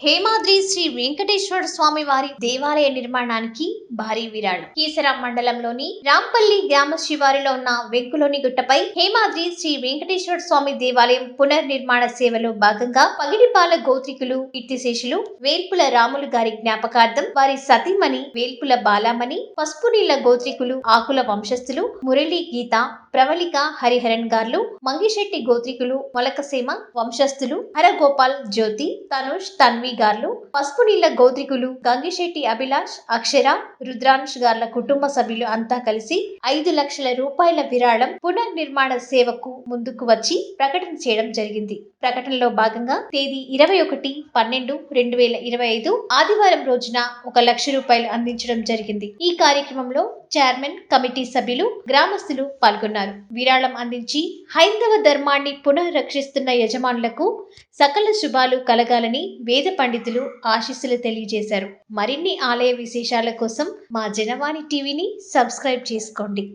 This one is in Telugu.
హేమాద్రి శ్రీ వెంకటేశ్వర స్వామి వారి దేవాలయ నిర్మాణానికి భారీ విరాళం. కీసరం మండలంలోని రాంపల్లి గ్రామ శివారులో ఉన్న వెంకులోని గుట్టపై హేమాద్రి శ్రీ వెంకటేశ్వర స్వామి దేవాలయం పునర్నిర్మాణ సేవలో భాగంగా పగిడిపాల గోత్రికులు కీర్తిశేషులు వేల్పుల రాములు గారి జ్ఞాపకార్థం వారి సతీమణి వేల్పుల బాలామణి పసుపు నీళ్ళ గోత్రికులు ఆకుల వంశస్థులు మురళీ గీత ప్రవళిక హరిహరన్ గార్లు మంగిశెట్టి గోత్రికులు మొలకసీమ వంశస్థులు హరగోపాల్ జ్యోతి తనుష్ తన్వి గార్లు పసుపు నీళ్ళ గోత్రికులు గంగిశెట్టి అభిలాష్ అక్షర రుద్రాంశ్ గార్ల కుటుంబ సభ్యులు అంతా కలిసి ఐదు లక్షల రూపాయల విరాళం పునర్నిర్మాణ సేవకు ముందుకు వచ్చి ప్రకటన చేయడం జరిగింది. ప్రకటనలో భాగంగా తేదీ ఇరవై ఒకటి పన్నెండు రెండు వేల ఇరవై ఐదు ఆదివారం రోజున ఒక లక్ష రూపాయలు అందించడం జరిగింది. ఈ కార్యక్రమంలో చైర్మన్ కమిటీ సభ్యులు గ్రామస్తులు పాల్గొన్నారు. విరాళం అందించి హైందవ ధర్మాన్ని పునఃరక్షిస్తున్న యజమానులకు సకల శుభాలు కలగాలని వేద పండితులు ఆశీస్సులు తెలియజేశారు. మరిన్ని ఆలయ విశేషాల కోసం మా జనవాణి టీవీని సబ్స్క్రైబ్ చేసుకోండి.